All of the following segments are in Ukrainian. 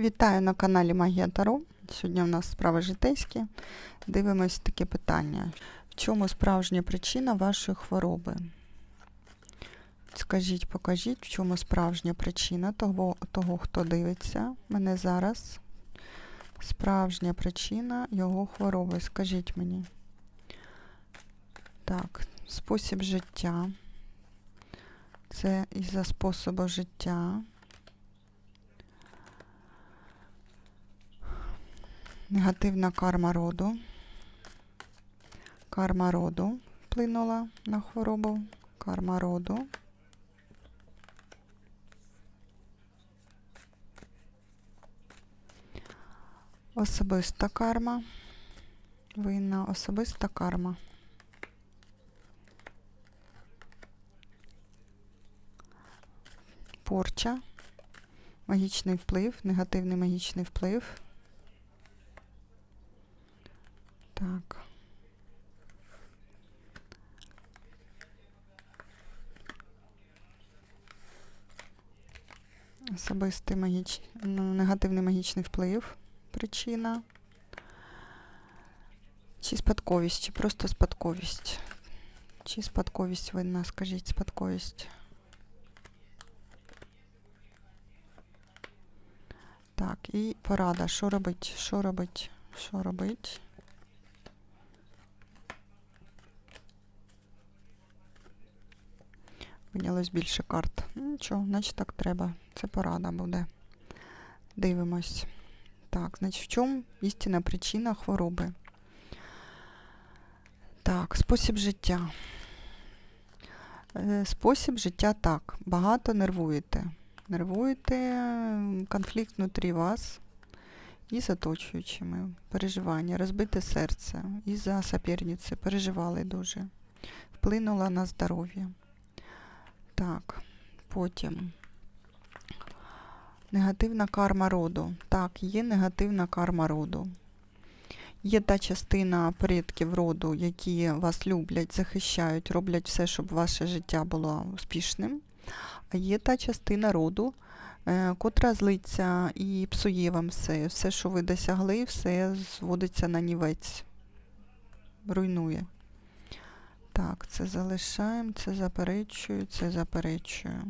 Вітаю на каналі Магія Таро. Сьогодні у нас справи житейські. Дивимось таке питання. В чому справжня причина вашої хвороби? Скажіть, покажіть, в чому справжня причина того, того хто дивиться мене зараз. Справжня причина його хвороби. Скажіть мені. Так, спосіб життя. Це із-за способу життя. Негативна карма роду. Карма роду вплинула на хворобу. Карма роду. Особиста карма. Винна особиста карма. Порча. Магічний вплив, негативний магічний вплив. Так. Особистий магіч... ну, негативний магічний вплив. Причина. Чи спадковість, чи просто спадковість. Чи спадковість винна, скажіть, спадковість. Так, і порада. Що робить? Що робить? Що робить? Винялось більше карт. Ну, Нічого, значить так треба. Це порада буде. Дивимось. Так, значить, в чому істинна причина хвороби? Так, спосіб життя. Е, Спосіб життя так. Багато нервуєте. Нервуєте, конфлікт внутрі вас із оточуючими. Переживання, розбите серце, із-за соперниці, переживали дуже. Вплинула на здоров'я. Так, потім. Негативна карма роду. Так, є негативна карма роду. Є та частина предків роду, які вас люблять, захищають, роблять все, щоб ваше життя було успішним. А є та частина роду, е, котра злиться і псує вам все. Все, що ви досягли, все зводиться на нівець. Руйнує. Так, це залишаємо, це заперечую, це заперечую.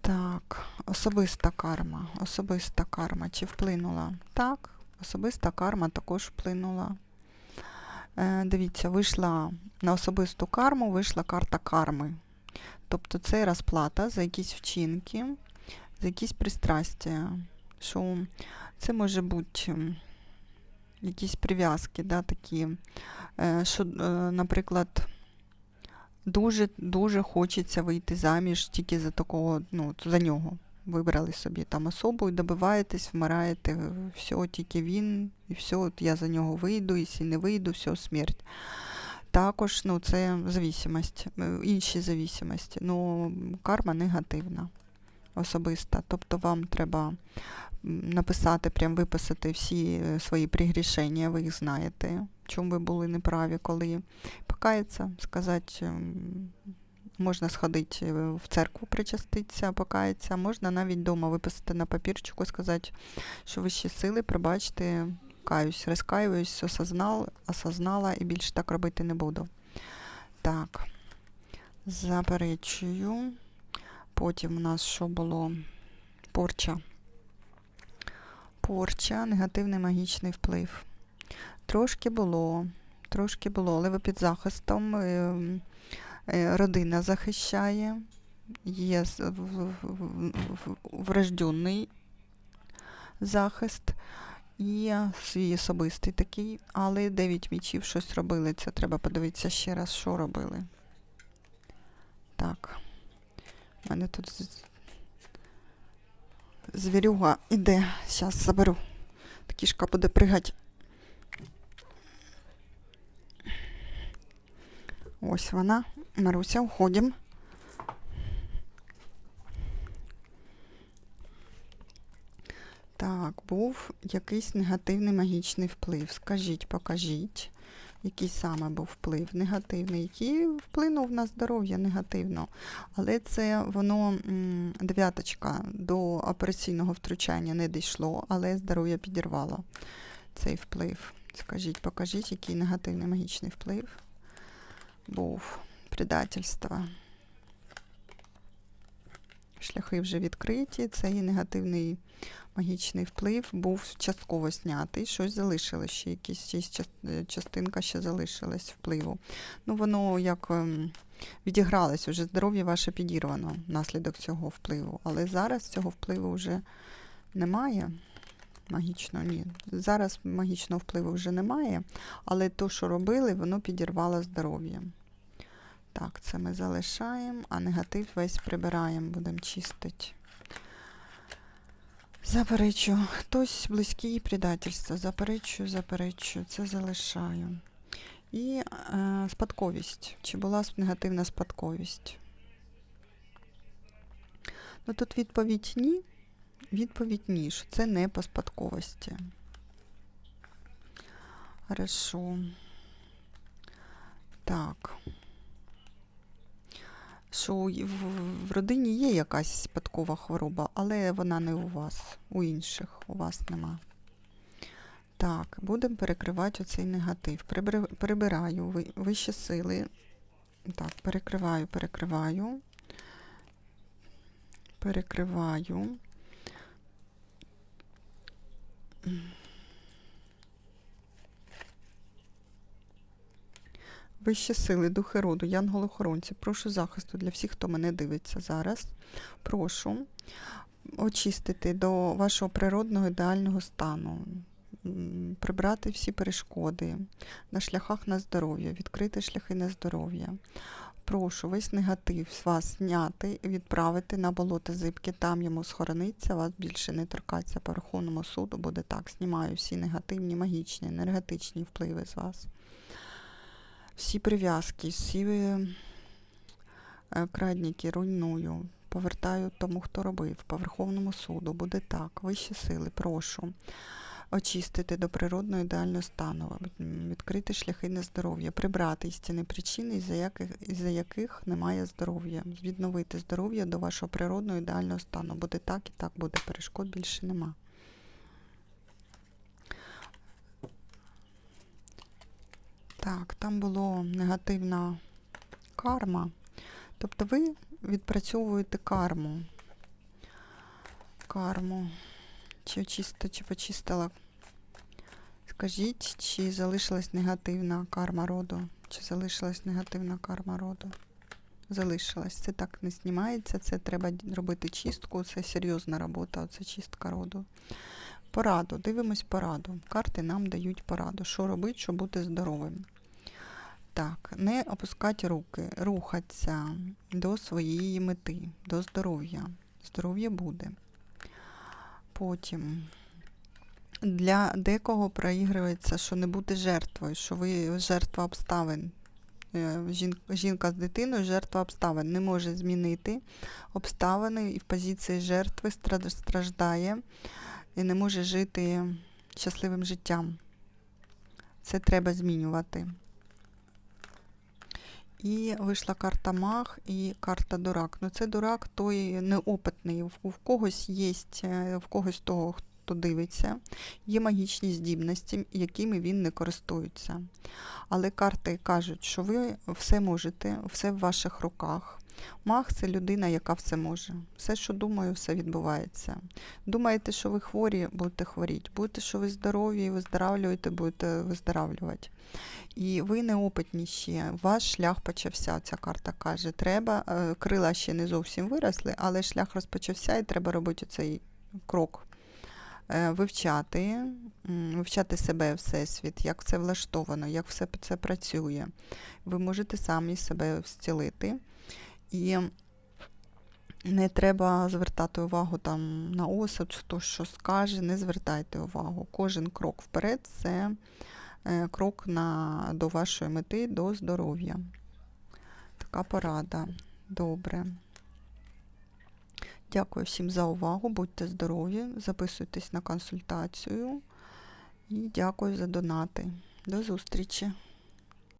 Так, особиста карма. Особиста карма. Чи вплинула? Так, особиста карма також вплинула. Е, дивіться, вийшла на особисту карму, вийшла карта карми. Тобто це розплата за якісь вчинки, за якісь пристрастя. Що це може бути якісь прив'язки, да, такі, е, що, е, наприклад, дуже дуже хочеться вийти заміж тільки за такого, ну, за нього. Вибрали собі там особу і добиваєтесь, вмираєте, все, тільки він, і все, от я за нього вийду, і якщо не вийду, все, смерть. Також ну, це зависимость, е, інші зависимості. Ну, карма негативна, особиста. Тобто вам треба написати, прям виписати всі е, свої пригрішення, ви їх знаєте, в чому ви були неправі, коли покаятися, сказати, можна сходити е, в церкву, причаститися, покаятися, можна навіть вдома виписати на папірчику, сказати, що вищі сили, пробачте, каюсь, розкаюсь, осознал, осознала і більше так робити не буду. Так, заперечую. Потім у нас що було? Порча. Порча, негативний магічний вплив. Трошки було, трошки було, але ви під захистом. е, е, Родина захищає, є врожденний захист і свій особистий такий, але 9 мічів щось робили. Це треба подивитися ще раз, що робили. Так. У мене тут звірюга іде. Зараз заберу. Кішка буде пригати. Ось вона. Маруся, уходимо. Так, був якийсь негативний магічний вплив. Скажіть, покажіть, Який саме був вплив негативний, який вплинув на здоров'я негативно. Але це воно дев'яточка до операційного втручання не дійшло, але здоров'я підірвало цей вплив. Скажіть, покажіть, який негативний магічний вплив був предательство. Шляхи вже відкриті, цей негативний магічний вплив був частково знятий, щось залишилось ще, якісь частинка ще залишилась впливу. Ну, воно як ем, відігралось, уже здоров'я ваше підірвано внаслідок цього впливу. Але зараз цього впливу вже немає. Магічного, ні. Зараз магічного впливу вже немає, але то, що робили, воно підірвало здоров'я. Так, це ми залишаємо, а негатив весь прибираємо, будемо чистити. Заперечу. Хтось близький предательство. Заперечую, заперечую. Це залишаю. І е, спадковість. Чи була негативна спадковість? Ну тут відповідь ні. Відповідь ні, що це не по спадковості. Хорошо. Так. Що в, родині є якась спадкова хвороба, але вона не у вас, у інших, у вас нема. Так, будемо перекривати оцей негатив. Прибираю вищі сили. Так, перекриваю, перекриваю. Перекриваю. Вищі сили, духи роду, янголи-охоронці, прошу захисту для всіх, хто мене дивиться зараз. Прошу очистити до вашого природного ідеального стану, прибрати всі перешкоди на шляхах на здоров'я, відкрити шляхи на здоров'я. Прошу весь негатив з вас зняти і відправити на болото зибки, там йому схорониться, вас більше не торкаться по Верховному суду, буде так. Знімаю всі негативні, магічні, енергетичні впливи з вас всі прив'язки, всі е, крадніки руйную. Повертаю тому, хто робив. По Верховному суду буде так. Вищі сили, прошу очистити до природного ідеального стану, відкрити шляхи на здоров'я, прибрати істинні причини, із-за яких, із-за яких немає здоров'я, відновити здоров'я до вашого природного ідеального стану. Буде так і так буде. Перешкод більше нема. Так, там було негативна карма. Тобто ви відпрацьовуєте карму. Карму. Чи очисти, чи почистила. Скажіть, чи залишилась негативна карма роду? Чи залишилась негативна карма роду? Залишилась. Це так не знімається, це треба робити чистку, це серйозна робота, це чистка роду. Пораду. Дивимось пораду. Карти нам дають пораду. Що робити, щоб бути здоровим. Так, не опускати руки, рухатися до своєї мети, до здоров'я. Здоров'я буде. Потім для декого проігрується, що не бути жертвою, що ви жертва обставин. Е, Жінка з дитиною жертва обставин не може змінити обставини і в позиції жертви страждає і не може жити щасливим життям. Це треба змінювати. І вийшла карта Маг і карта Дурак. Ну це дурак той неопитний. В когось є, в когось того, хто дивиться, є магічні здібності, якими він не користується. Але карти кажуть, що ви все можете, все в ваших руках. Маг це людина, яка все може. Все, що думаю, все відбувається. Думаєте, що ви хворі, будете хворіти. Будете, що ви здорові, виздоравлюєте, будете виздоравлювати. І ви неопитні ще. Ваш шлях почався. Ця карта каже, треба, е, крила ще не зовсім виросли, але шлях розпочався і треба робити цей крок. Е, Вивчати, вивчати себе, всесвіт, як це влаштовано, як все це працює. Ви можете самі себе зцілити. І не треба звертати увагу там на осуд, хто що скаже, не звертайте увагу. Кожен крок вперед це е, крок на, до вашої мети, до здоров'я. Така порада. Добре. Дякую всім за увагу. Будьте здорові, записуйтесь на консультацію і дякую за донати. До зустрічі!